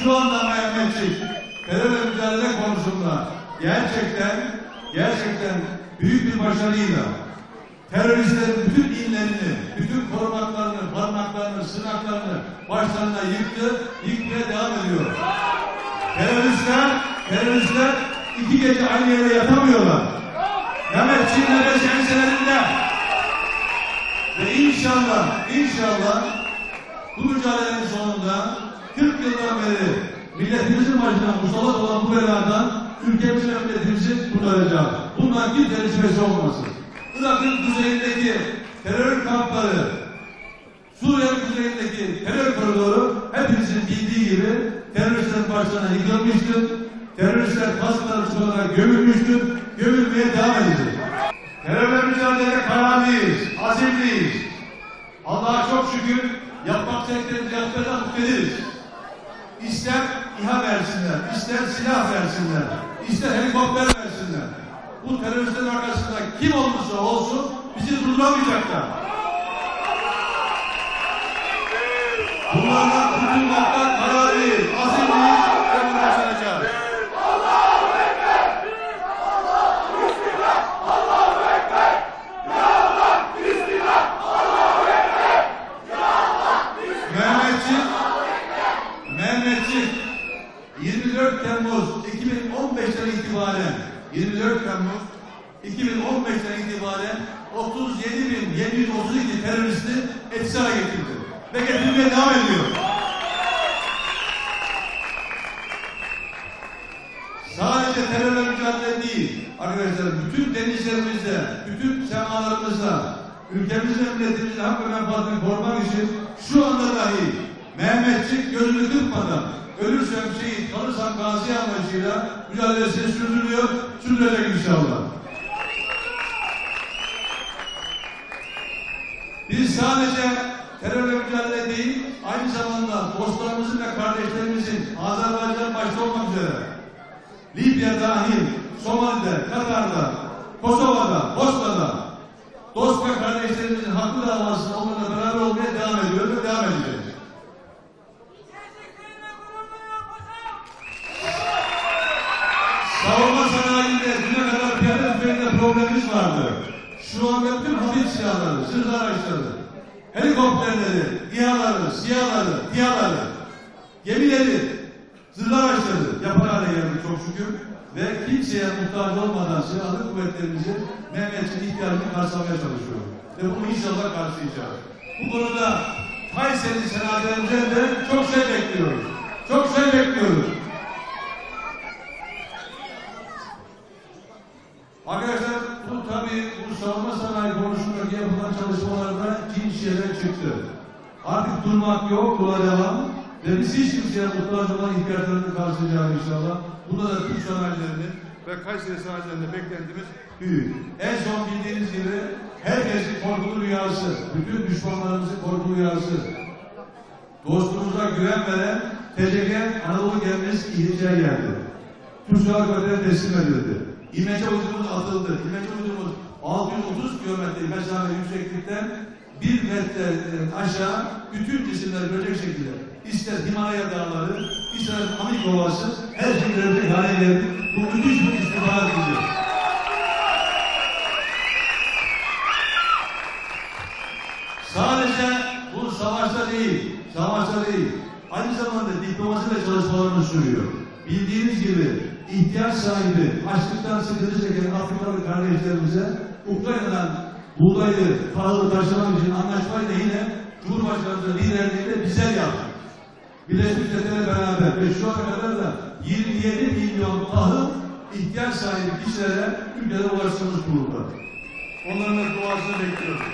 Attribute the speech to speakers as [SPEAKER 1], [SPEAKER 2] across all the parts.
[SPEAKER 1] şu anda Mehmetçik terörle mücadele konusunda gerçekten gerçekten büyük bir başarıyla teröristlerin bütün inlerini, bütün korumaklarını, barınaklarını, sığınaklarını başlarına yıktı, yıkmaya devam ediyor. Teröristler, teröristler iki gece aynı yere yatamıyorlar. Mehmetçiğin nefes enselerinde. Ve inşallah, inşallah bu mücadelenin sonunda 40 yıldan beri milletimizin başına musallat olan bu beladan ülkemizi ve milletimizi kurtaracağız. Bundan kimsenin şüphesi olmasın. Irak'ın kuzeyindeki terör kampları, Suriye'nin kuzeyindeki terör koridoru hepimizin bildiği gibi teröristlerin başlarına yıkılmıştır. Teröristler kasları olarak gömülmüştür. Gömülmeye devam edecek. Terörle mücadelede kararlıyız, azimliyiz. Allah'a çok şükür yapmak istediklerimizi yapmaya mutluyuz. İster İHA versinler, ister silah versinler, ister helikopter versinler. Bu teröristlerin arkasında kim olursa olsun bizi durduramayacaklar. Bunlardan kurtulmaktan kararlıyız, azimliyiz ve bunu başaracağız. Mehmetçik, Mehmetçik 24 Temmuz 2015'ten itibaren 24 Temmuz 2015'ten itibaren 37.732 teröristi hale getirdi. Ve getirmeye devam ediyor. Sadece terörle mücadele değil, arkadaşlar bütün denizlerimizde, bütün semalarımızda, ülkemizin milletimizin hak ve menfaatini korumak için şu anda dahi Mehmetçik gözünü kırpmadan ölürsem şehit, kalırsam gazi amacıyla mücadelesini sürdürüyor, sürdürecek inşallah. Biz sadece terörle mücadele değil, aynı zamanda dostlarımızın ve kardeşlerimizin Azerbaycan başta olmak üzere Libya dahil, Somali'de, Katar'da, Kosova'da, Bosna'da dost ve kardeşlerimizin haklı davasında onlarla beraber olmaya devam ediyor ve devam edeceğiz. Savunma sanayinde düne kadar piyade tüfeğinde problemimiz vardı. Şu anda bütün hafif silahları, zırh araçları, helikopterleri, İHA'ları, SİHA'ları, DİHA'ları, gemileri, zırh araçları yapan hale geldik çok şükür. Ve kimseye muhtaç olmadan silahlı kuvvetlerimizi Mehmetçiğin ihtiyacını karşılamaya çalışıyor. Ve bunu inşallah karşılayacağız. Bu konuda Kayseri senaderimizden de çok şey bekliyoruz. Çok şey bekliyoruz. Arkadaşlar bu tabii bu savunma sanayi konusundaki yapılan çalışmalarda ciddi şeyler çıktı. Artık durmak yok, yola devam. Ve biz hiç kimseye muhtaç olan ihtiyaçlarını karşılayacağız inşallah. Bunda da Türk sanayilerini ve Kayseri sanayilerinde beklentimiz büyük. En son bildiğiniz gibi herkesin korkulu rüyası, bütün düşmanlarımızın korkulu rüyası. Dostumuza güven veren TCG Anadolu Gemimiz İhlice'ye geldi. Silahlı Kuvvetleri'ne teslim edildi. İmece uydumuz atıldı. İmece uydumuz 630 kilometre mesafe yükseklikten bir metre aşağı bütün cisimleri görecek şekilde ister Himalaya dağları, ister Amik Ovası her şeyi görecek hale geldi. Bu müthiş bir istihbarat gücü. Sadece bu savaşta değil, savaşta değil. Aynı zamanda diplomasi ve çalışmalarını sürüyor. Bildiğiniz gibi ihtiyaç sahibi, açlıktan sıkıntı çeken Afrikalı kardeşlerimize Ukrayna'dan buğdayı, tahılı taşımak için anlaşmayla yine Cumhurbaşkanımızın liderliğiyle bize yaptık. Birleşmiş Milletler'le beraber ve şu ana kadar da 27 milyon tahıl ihtiyaç sahibi kişilere ülkede ulaştığımız durumda. Onların da duasını bekliyoruz.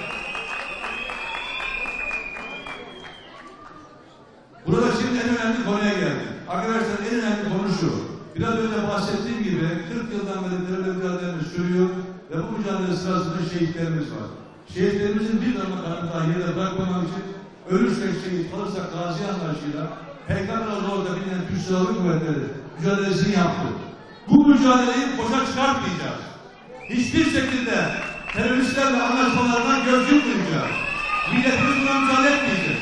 [SPEAKER 1] Burada şimdi en önemli konuya geldik. Arkadaşlar en önemli konu şu. Biraz önce bahsettiğim gibi 40 yıldan beri terörle mücadelemiz sürüyor ve bu mücadele sırasında şehitlerimiz var. Şehitlerimizin bir damla kanı dahi yerde bırakmamak için ölürsek şehit, kalırsak gazi anlayışıyla Peygamber orada bilinen Türk Silahlı Kuvvetleri mücadelesini yaptı. Bu mücadeleyi boşa çıkartmayacağız. Hiçbir şekilde teröristlerle anlaşmalarına göz yummayacağız. Milletimiz buna müsaade etmeyecek.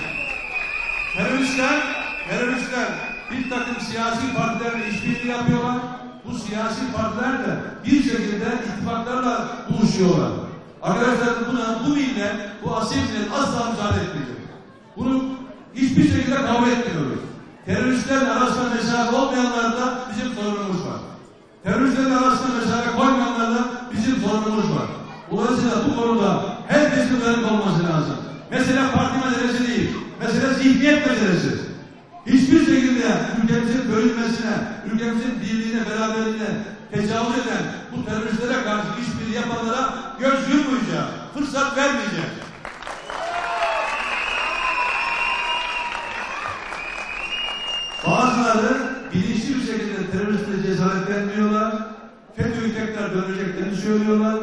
[SPEAKER 1] Teröristler, teröristler bir takım siyasi partilerle işbirliği yapıyorlar. Bu siyasi partiler de bir şekilde ittifaklarla buluşuyorlar. Arkadaşlar buna bu millet, bu asil millet asla müsaade etmeyecek. Bunu hiçbir şekilde kabul etmiyoruz. Teröristlerin arasında mesafe olmayanlarda bizim sorunumuz var. Teröristlerin arasında mesafe koymayanlarda bizim sorunumuz var. Dolayısıyla bu konuda herkesin uyanık olması lazım. Mesele parti meselesi değil. Mesele zihniyet meselesi. Ülkemizin bölünmesine, ülkemizin birliğine, beraberliğine tecavüz eden bu teröristlere karşı işbirliği yapanlara göz yummayacağız. Fırsat vermeyeceğiz. Bazıları bilinçli bir şekilde teröristle cesaretlenmiyorlar. FETÖ'yü tekrar döneceklerini söylüyorlar.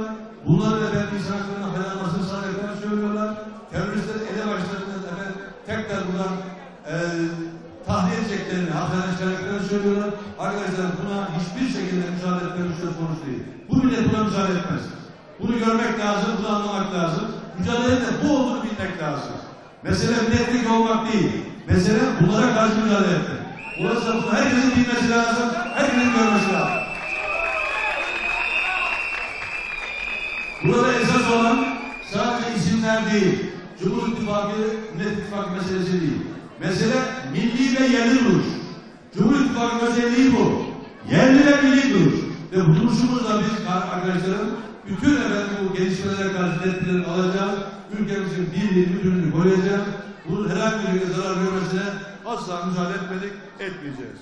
[SPEAKER 1] Bunları efendim insan haklarına dayanmasını sağlayacaklarını söylüyorlar. Teröristler ele başlarında efendim tekrar buradan e, hapisten çıkaracaklarını söylüyorlar. Arkadaşlar buna hiçbir şekilde müsaade etmemiz söz konusu değil. Bu millet buna müsaade etmez. Bunu görmek lazım, bunu anlamak lazım. Mücadelenin de bu olduğunu bilmek lazım. Mesele milletlik olmak değil. Mesele bunlara karşı mücadele etmek. Dolayısıyla bunu herkesin bilmesi lazım, herkesin görmesi lazım. Burada esas olan sadece isimler değil, Cumhur İttifakı, Millet İttifakı meselesi değil. Mesele milli ve yerli duruş. Cumhur İttifakı özelliği bu. Yerli ve milli duruş. Ve duruşumuzla biz arkadaşlarım bütün efendim bu gelişmelere karşı alacağız. Ülkemizin birliğini, bütünlüğünü koruyacağız. Bunun herhangi bir şekilde zarar görmesine asla müsaade etmedik, etmeyeceğiz.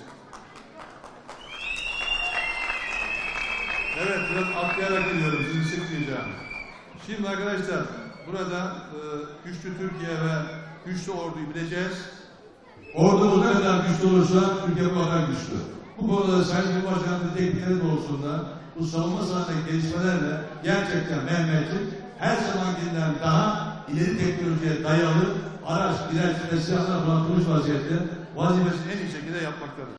[SPEAKER 1] Evet, biraz atlayarak gidiyorum, sizi sıkmayacağım. Şimdi arkadaşlar, burada e, güçlü Türkiye ve güçlü orduyu bileceğiz. Ordumuz ne kadar güçlü olursa ülke bu kadar güçlü. Bu konuda Sayın Cumhurbaşkanı'nın teknikleri doğrultusunda bu savunma sanatındaki gelişmelerle gerçekten Mehmet'in her zamankinden daha ileri teknolojiye dayalı araç, ilaç ve silahlar donatılmış vaziyette vazifesini en iyi şekilde yapmaktadır.